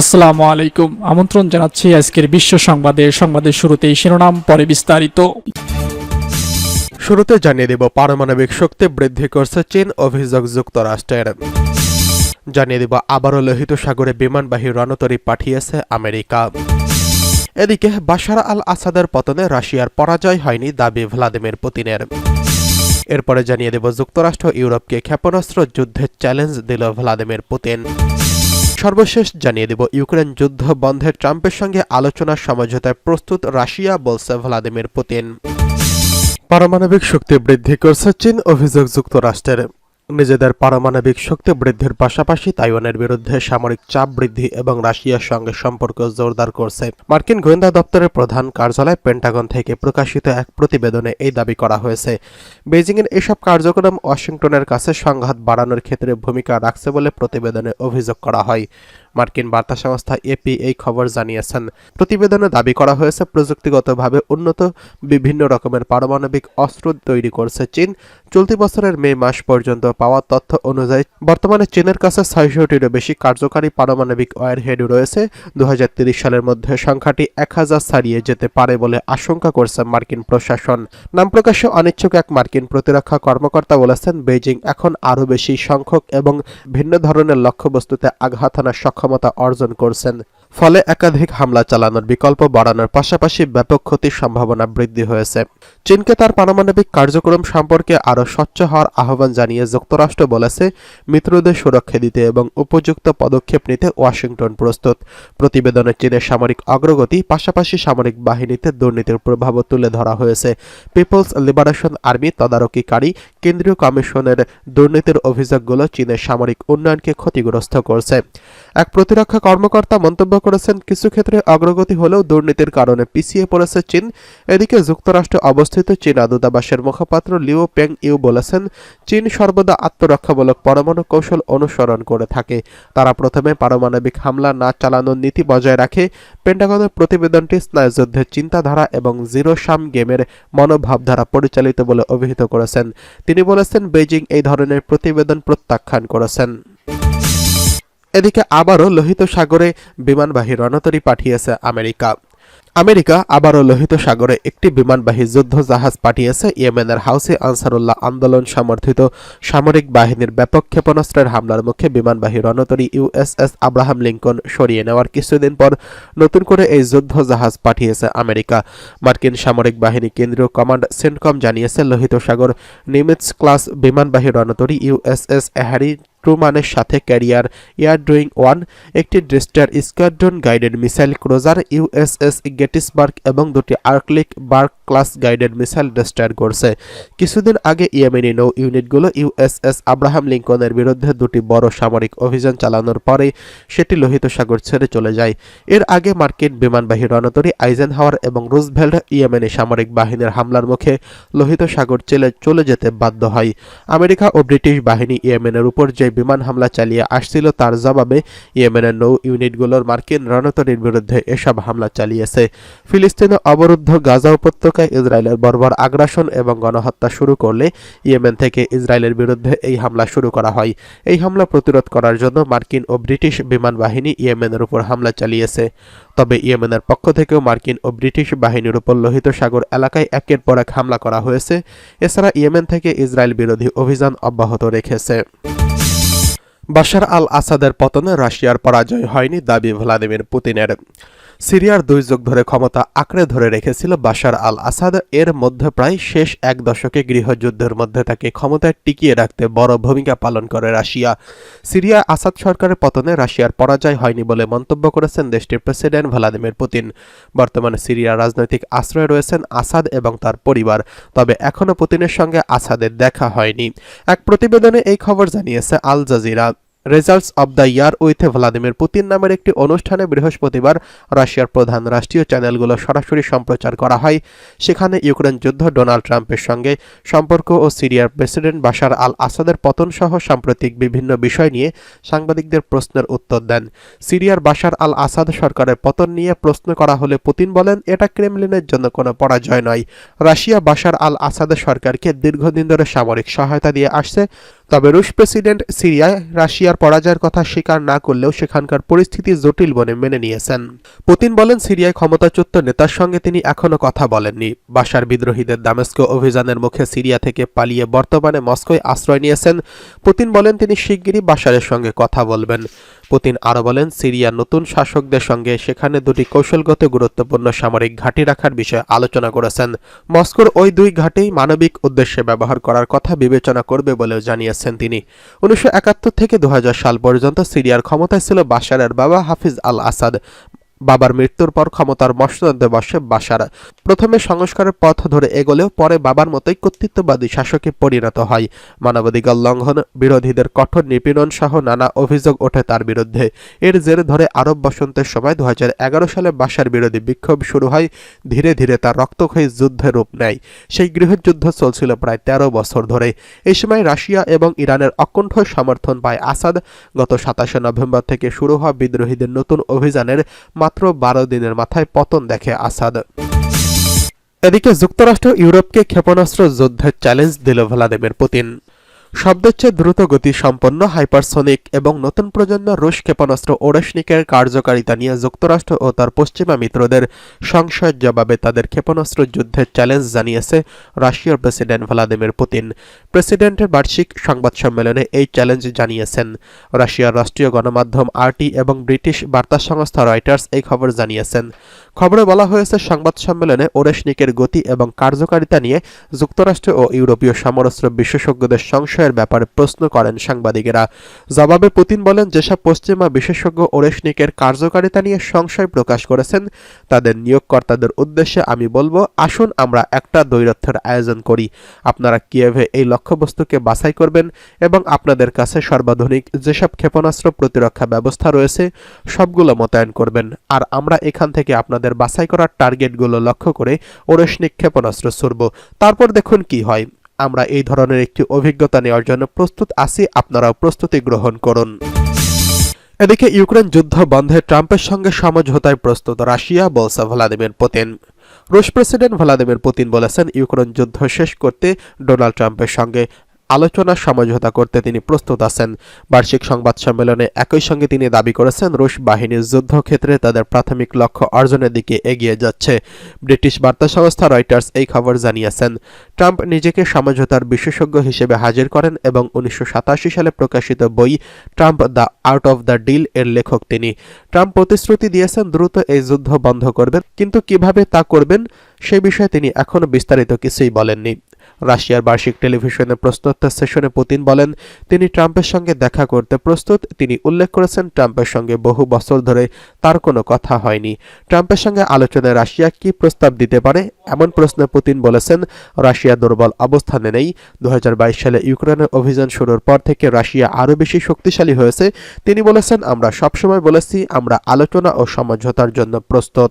আসসালামু আলাইকুম। আমন্ত্রণ জানাচ্ছি আজকের বিশ্ব সংবাদে। সংবাদের শুরুতেই শিরোনাম, পরে বিস্তারিত। শুরুতে জানিয়ে দেব, পারমাণবিক শক্তি বৃদ্ধি করছে চীন, অভিযোগ যুক্তরাষ্ট্রের। জানিয়ে দেব, আবারও লোহিত সাগরে বিমানবাহী রণতরী পাঠিয়েছে আমেরিকা। এদিকে, বাশার আল আসাদের পতনে রাশিয়ার পরাজয় হয়নি দাবি ভ্লাদিমির পুতিনের। এরপরে জানিয়ে দেব, যুক্তরাষ্ট্র ইউরোপকে ক্ষেপণাস্ত্র যুদ্ধের চ্যালেঞ্জ দিল ভ্লাদিমির পুতিন। সর্বশেষ জানিয়ে দেব, ইউক্রেন যুদ্ধ বন্ধে ট্রাম্পের সঙ্গে আলোচনা সমঝোতায় প্রস্তুত রাশিয়া, বলছে ভ্লাদিমির পুতিন। পারমাণবিক শক্তি বৃদ্ধি করছে চীন, অভিযোগ যুক্তরাষ্ট্রের। নিজেদের পারমাণবিক শক্তি বৃদ্ধির পাশাপাশি তাইওয়ানের বিরুদ্ধে সামরিক চাপ বৃদ্ধি এবং রাশিয়ার সঙ্গে সম্পর্ক জোরদার করছে। মার্কিন গোয়েন্দা দপ্তরের প্রধান কার্যালয় পেন্টাগন থেকে প্রকাশিত এক প্রতিবেদনে এই দাবি করা হয়েছে। বেজিংয়ের এসব কার্যক্রম ওয়াশিংটনের কাছে সংঘাত বাড়ানোর ক্ষেত্রে ভূমিকা রাখছে বলে প্রতিবেদনে অভিযোগ করা হয়। মার্কিন বার্তা সংস্থা এপি এই খবর জানিয়েছেন। প্রতিবেদনে দাবি করা হয়েছে, প্রযুক্তিগতভাবে উন্নত বিভিন্ন রকমের পারমাণবিক অস্ত্র তৈরি করছে চীন। চলতি বছরের মে মাস পর্যন্ত পাওয়া তথ্য অনুযায়ী বর্তমানে চীনের কাছে ছয়শটিরও বেশি কার্যকারী পারমাণবিক ওয়ারহেড রয়েছে। দু সালের মধ্যে সংখ্যাটি এক হাজার ছাড়িয়ে যেতে পারে বলে আশঙ্কা করছে মার্কিন প্রশাসন। নাম প্রকাশে অনিচ্ছুক এক মার্কিন প্রতিরক্ষা কর্মকর্তা বলেছেন, বেইজিং এখন আরও বেশি সংখ্যক এবং ভিন্ন ধরনের লক্ষ্যবস্তুতে আঘাত হানার সক্ষমতা অর্জন করছেন। ফলে একাধিক হামলা চালানোর বিকল্প বাড়ানোর পাশাপাশি ব্যাপক ক্ষতির সম্ভাবনা বৃদ্ধি হয়েছে। চীনকে তার পারমাণবিক কার্যক্রম সম্পর্কে আরও স্বচ্ছ হওয়ার আহ্বান জানিয়ে যুক্তরাষ্ট্র বলেছে, মিত্রদের সুরক্ষা দিতে এবং উপযুক্ত পদক্ষেপ নিতে ওয়াশিংটন প্রস্তুত। প্রতিবেদনে চীনের সামরিক অগ্রগতি, পাশাপাশি সামরিক বাহিনীতে দুর্নীতির প্রভাবও তুলে ধরা হয়েছে। পিপলস লিবারেশন আর্মি তদারকিকারী কেন্দ্রীয় কমিশনের দুর্নীতির অভিযোগগুলো চীনের সামরিক উন্নয়নকে ক্ষতিগ্রস্ত করছে। এক প্রতিরক্ষা কর্মকর্তা মন্তব্য করেছেন, কিছু ক্ষেত্রে অগ্রগতি হলেও দুর্নীতির কারণে পিছিয়ে পড়েছে চীন। এদিকে যুক্তরাষ্ট্রে অবস্থিত চীনা দূতাবাসের মুখপাত্র লিও পেং ইউ বলেছেন, চীন সর্বদা আত্মরক্ষামূলক পরমাণু কৌশল অনুসরণ করে থাকে। তারা প্রথমে পারমাণবিক হামলা না চালানোর নীতি বজায় রাখে। পেন্টাগনের প্রতিবেদনটি স্নায়ুযুদ্ধের চিন্তাধারা এবং জিরো সাম গেমের মনোভাব দ্বারা পরিচালিত বলে অভিহিত করেছেন। তিনি বলেছেন, বেইজিং এই ধরনের প্রতিবেদন প্রত্যাখ্যান করেছেন। এদিকে আবারও লোহিত সাগরে বিমানবাহী রণতরী পাঠিয়েছে আমেরিকা। আমেরিকা আবারও লোহিত সাগরে একটি বিমানবাহী যুদ্ধ জাহাজ পাঠিয়েছে। ইয়েমেনের হাউসে আনসারুল্লাহ আন্দোলন সমর্থিত সামরিক বাহিনীর ব্যাপক ক্ষেপণাস্ত্রের হামলার মুখে বিমানবাহী রণতরী ইউএসএস আব্রাহাম লিঙ্কন সরিয়ে নেওয়ার কিছুদিন পর নতুন করে এই যুদ্ধ জাহাজ পাঠিয়েছে আমেরিকা। মার্কিন সামরিক বাহিনী কেন্দ্রীয় কমান্ড সেন্টকম জানিয়েছে, লোহিত সাগর নিমিটস ক্লাস বিমানবাহী রণতরী ইউএসএস হ্যারি ট্রুমানের সাথে ক্যারিয়ার এয়ার ড্রয়িং ওয়ান, একটি destroyer squadron guided missile cruiser USS Gettysburg এবং দুটি আর্কলিক Burke class guided missile destroyer করছে কিছুদিন আগে ইয়েমেনি নৌ ইউনিটগুলো ইউএসএস আব্রাহাম লিঙ্কনের বিরুদ্ধে দুটি বড় সামরিক অভিযান চালানোর পরে সেটি লোহিত সাগর ছেড়ে চলে যায়। এর আগে মার্কিন বিমানবাহী রণতরী, আইজেনহাওয়ার এবং রুজভেল্ট ইয়েমেনি সামরিক বাহিনীর হামলার মুখে লোহিত সাগর চেলে চলে যেতে বাধ্য হয়। আমেরিকা ও ব্রিটিশ বাহিনী ইয়েমেনের উপর যে বিমান হামলা চালিয়ে আসছিল, তার জবাবে ইয়েমেনের নৌ ইউনিটগুলোর মার্কিন রণতরীর বিরুদ্ধে এসব হামলা চালিয়েছে। ফিলিস্তিনে অবরুদ্ধ গাজা উপত্যকায় ইসরায়েলের বর্বর আগ্রাসন এবং গণহত্যা শুরু করলে ইয়েমেন থেকে ইসরায়েলের বিরুদ্ধে এই হামলা শুরু করা হয়। এই হামলা প্রতিরোধ করার জন্য মার্কিন ও ব্রিটিশ বিমান বাহিনী ইয়েমেনের উপর হামলা চালিয়েছে। তবে ইয়েমেনের পক্ষ থেকেও মার্কিন ও ব্রিটিশ বাহিনীর উপর লোহিত সাগর এলাকায় একের পর এক হামলা করা হয়েছে। এছাড়া ইয়েমেন থেকে ইসরায়েল বিরোধী অভিযান অব্যাহত রেখেছে। বাশার আল আসাদের পতনে রাশিয়ার পরাজয় হয়নি দাবি ভ্লাদিমির পুতিনের। সিরিয়ার দুই যুগ ধরে ক্ষমতা আঁকড়ে ধরে রেখেছিল বাশার আল আসাদ এর মধ্যে প্রায় শেষ এক দশকে গৃহযুদ্ধের মধ্যে তাকে ক্ষমতায় টিকিয়ে রাখতে বড় ভূমিকা পালন করে রাশিয়া। সিরিয়া আসাদ সরকারের পতনে রাশিয়ার পরাজয় হয়নি বলে মন্তব্য করেছেন দেশটির প্রেসিডেন্ট ভ্লাদিমির পুতিন। বর্তমানে সিরিয়ার রাজনৈতিক আশ্রয়ে রয়েছেন আসাদ এবং তার পরিবার, তবে এখনও পুতিনের সঙ্গে আসাদের দেখা হয়নি। এক প্রতিবেদনে এই খবর জানিয়েছে Al Jazeera results of the year with Vladimir Putin নামের একটি অনুষ্ঠানে বৃহস্পতিবার রাশিয়ার প্রধান রাষ্ট্রীয় চ্যানেলগুলো সরাসরি সম্প্রচার করা হয়। সেখানে ইউক্রেন যুদ্ধ, ডোনাল্ড ট্রাম্পের সঙ্গে সম্পর্ক ও সিরিয়ার প্রেসিডেন্ট বাশার আল আসাদের পতন সহ সাম্প্রতিক বিভিন্ন বিষয় নিয়ে সাংবাদিকদের প্রশ্নের উত্তর দেন। সিরিয়ার বাশার আল আসাদ সরকারের পতন নিয়ে প্রশ্ন করা হলে পুতিন বলেন, এটা ক্রেমলিনের জন্য কোনো পরাজয় নয়। রাশিয়া বাশার আল আসাদের সরকারকে দীর্ঘদিন ধরে সামরিক সহায়তা দিয়ে আসছে। তবে রুশ প্রেসিডেন্ট সিরিয়ায় রাশিয়ার পরাজয়ের কথা স্বীকার না করলেও সেখানকার পরিস্থিতি জটিল বলে মেনে নিয়েছেন। পুতিন বলেন, সিরিয়ায় ক্ষমতাচ্যুত নেতার সঙ্গে তিনি এখনও কথা বলেননি। বাশার বিদ্রোহীদের দামেস্ক অভিযানের মুখে সিরিয়া থেকে পালিয়ে বর্তমানে মস্কোয় আশ্রয় নিয়েছেন। পুতিন বলেন, তিনি শিগগিরই বাশারের সঙ্গে কথা বলবেন। পুতিন আরও বলেন, সিরিয়ার নতুন শাসকদের সঙ্গে সেখানে দুটি কৌশলগত গুরুত্বপূর্ণ সামরিক ঘাঁটি রাখার বিষয়ে আলোচনা করেছেন। মস্কোর ওই দুই ঘাঁটেই মানবিক উদ্দেশ্যে ব্যবহার করার কথা বিবেচনা করবে বলেও জানিয়েছেন তিনি। উনিশশো একাত্তর থেকে দু হাজার সাল পর্যন্ত সিরিয়ার ক্ষমতায় ছিল বাশারের বাবা হাফিজ আল আসাদ বাবার মৃত্যুর পর ক্ষমতার মসনদে বসে বাশার প্রথমে সংস্কারের পথ ধরে এগোলেও পরে বাবার মতোই কর্তৃত্ববাদী শাসকে পরিণত হয়। মানবাধিকার লঙ্ঘন, বিরোধীদের কঠোর নিপীড়ন সহ নানা অভিযোগ ওঠে তার বিরুদ্ধে। এর জের ধরে আরব বসন্তের সময় দুহাজার এগারো সালে বাসার বিরোধী বিক্ষোভ শুরু হয়, ধীরে ধীরে তার রক্তক্ষয়ী যুদ্ধে রূপ নেয়। সেই গৃহযুদ্ধ চলছিল প্রায় তেরো বছর ধরে। এই সময় রাশিয়া এবং ইরানের অকণ্ঠ সমর্থন পায় আসাদ। গত সাতাশে নভেম্বর থেকে শুরু হওয়া বিদ্রোহীদের নতুন অভিযানের মাত্র বারো দিনের মাথায় পতন দেখে আসাদ। এদিকে যুক্তরাষ্ট্র ইউরোপকে ক্ষেপণাস্ত্র যুদ্ধের চ্যালেঞ্জ দিল ভ্লাদিমির পুতিন। শব্দের চেয়ে দ্রুত গতি সম্পন্ন হাইপারসোনিক এবং নতুন প্রজন্মের রুশ ক্ষেপণাস্ত্র ওরেশনিকের কার্যকারিতা নিয়ে যুক্তরাষ্ট্র ও তার পশ্চিমা মিত্রদের সংশয়ের জবাবে তাদের ক্ষেপণাস্ত্র যুদ্ধের চ্যালেঞ্জ জানিয়েছে রাশিয়ার প্রেসিডেন্ট ভ্লাদিমির পুতিন। প্রেসিডেন্টের বার্ষিক সংবাদ সম্মেলনে এই চ্যালেঞ্জ জানিয়েছেন। রাশিয়ার রাষ্ট্রীয় গণমাধ্যম আরটি এবং ব্রিটিশ বার্তা সংস্থা রয়টার্স এই খবর জানিয়েছেন। খবরে বলা হয়েছে, সংবাদ সম্মেলনে ওরেশনিকের গতি এবং কার্যকারিতা নিয়ে যুক্তরাষ্ট্র ও ইউরোপীয় সমরস্ত্র বিশেষজ্ঞদের সংশয়ের ব্যাপারে প্রশ্ন করেন সাংবাদিকেরা। জবাবে পুতিন বলেন, যেসব পশ্চিমা বিশেষজ্ঞ ওরেশনিকের কার্যকারিতা নিয়ে সংশয় প্রকাশ করেছেন, তাদের নিয়োগকর্তাদের উদ্দেশ্যে আমি বলব, আসুন আমরা একটা দৈরথ্যের আয়োজন করি। আপনারা কিয়েভে এই লক্ষ্যবস্তুকে বাছাই করবেন এবং আপনাদের কাছে সর্বাধুনিক যেসব ক্ষেপণাস্ত্র প্রতিরক্ষা ব্যবস্থা রয়েছে, সবগুলো মোতায়েন করবেন। আর আমরা এখান থেকে আপনাদের বাছাই করার টার্গেটগুলো লক্ষ্য করে ওরেশনিক ক্ষেপণাস্ত্র ছুড়ব। তারপর দেখুন কি হয়। আমরা এই ধরনের একটি অভিজ্ঞতা নেওয়ার জন্য প্রস্তুত আছি। আপনারাও প্রস্তুতি গ্রহণ করুন। এদিকে ইউক্রেন যুদ্ধ বন্ধে ট্রাম্পের সঙ্গে সমঝোতায় প্রস্তুত রাশিয়া, বলছে ভ্লাদিমির পুতিন। রুশ প্রেসিডেন্ট ভ্লাদিমির পুতিন বলেছেন, ইউক্রেন যুদ্ধ শেষ করতে ডোনাল্ড ট্রাম্পের সঙ্গে আলোচনা সমঝোতা করতে তিনি প্রস্তুত আছেন। বার্ষিক সংবাদ সম্মেলনে একই সঙ্গে তিনি দাবি করেছেন, রুশ বাহিনীর যুদ্ধক্ষেত্রে তাদের প্রাথমিক লক্ষ্য অর্জনের দিকে এগিয়ে যাচ্ছে। ব্রিটিশ বার্তা সংস্থা রয়টার্স এই খবর জানিয়েছেন। ট্রাম্প নিজেকে সমঝোতার বিশেষজ্ঞ হিসেবে হাজির করেন এবং উনিশশো সাতাশি সালে প্রকাশিত বই Trump the art of the deal এর লেখক তিনি। ট্রাম্প প্রতিশ্রুতি দিয়েছেন, দ্রুত এই যুদ্ধ বন্ধ করবেন, কিন্তু কীভাবে তা করবেন সে বিষয়ে তিনি এখনও বিস্তারিত কিছুই বলেননি। রাশিয়ার বার্ষিক টেলিভিশনে প্রশ্নোত্তর সেশনে পুতিন বলেন, তিনি ট্রাম্পের সঙ্গে দেখা করতে প্রস্তুত। তিনি উল্লেখ করেছেন, ট্রাম্পের সঙ্গে বহু বছর ধরে তার কোনো কথা হয়নি। ট্রাম্পের সঙ্গে আলোচনায় রাশিয়া কি প্রস্তাব দিতে পারে? এমন প্রশ্নে পুতিন বলেছেন, রাশিয়া দুর্বল অবস্থানে নেই। দু হাজার বাইশ সালে ইউক্রেনের অভিযান শুরুর পর থেকে রাশিয়া আরও বেশি শক্তিশালী হয়েছে। তিনি বলেছেন, আমরা সবসময় বলেছি, আমরা আলোচনা ও সমঝোতার জন্য প্রস্তুত।